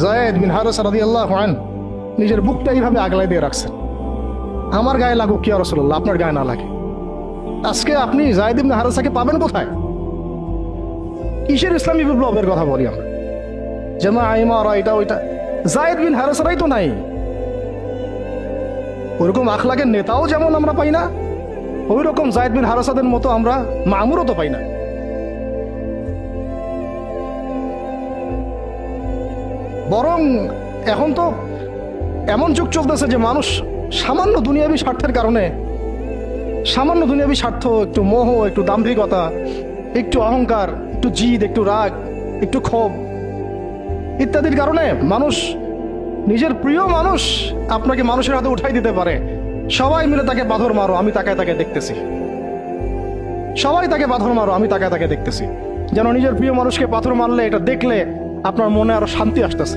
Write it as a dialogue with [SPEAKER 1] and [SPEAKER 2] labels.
[SPEAKER 1] জায়েদ বিন হারেস রাদিয়াল্লাহু আন নিজের বুকটা এইভাবে আগলাই দিয়ে রাখছেন। আমার গায়ে লাগুক কি রসল্লাহ আপনার গায়ে না লাগে। আজকে আপনি জায়েদ ইবনে হারেসাকে পাবেন কোথায়? কিসের ইসলামী বিপ্লবের কথা বলি আমরা? জামা আইমারা এটা ওইটা। জায়েদ বিন হারেসারাই তো নাই। ওরকম আখলাকের নেতাও যেমন আমরা পাই না ওই রকম জায়েদ বিন হারাসাদের মতো আমরা মামুরও তো পাই না। বরং এখন তো এমন যুগ চলতেছে যে মানুষ সামান্য দুনিয়াবী স্বার্থের কারণে, সামান্য দুনিয়াবী স্বার্থ, একটু মোহ, একটু দাম্ভিকতা, একটু অহংকার, একটু জিদ, একটু রাগ, একটু ক্ষোভ ইত্যাদির কারণে মানুষ, নিজের প্রিয় মানুষ আপনাকে মানুষের হাতে উঠাই দিতে পারে। সবাই মিলে তাকে বাঁধর মারো, আমি তাকায় তাকে দেখতেছি। সবাই তাকে পাথর মারো, আমি তাকায় তাকে দেখতেছি। যেন নিজের প্রিয় মানুষকে পাথর মারলে, এটা দেখলে আপনার মনে আরও শান্তি আসতেছে।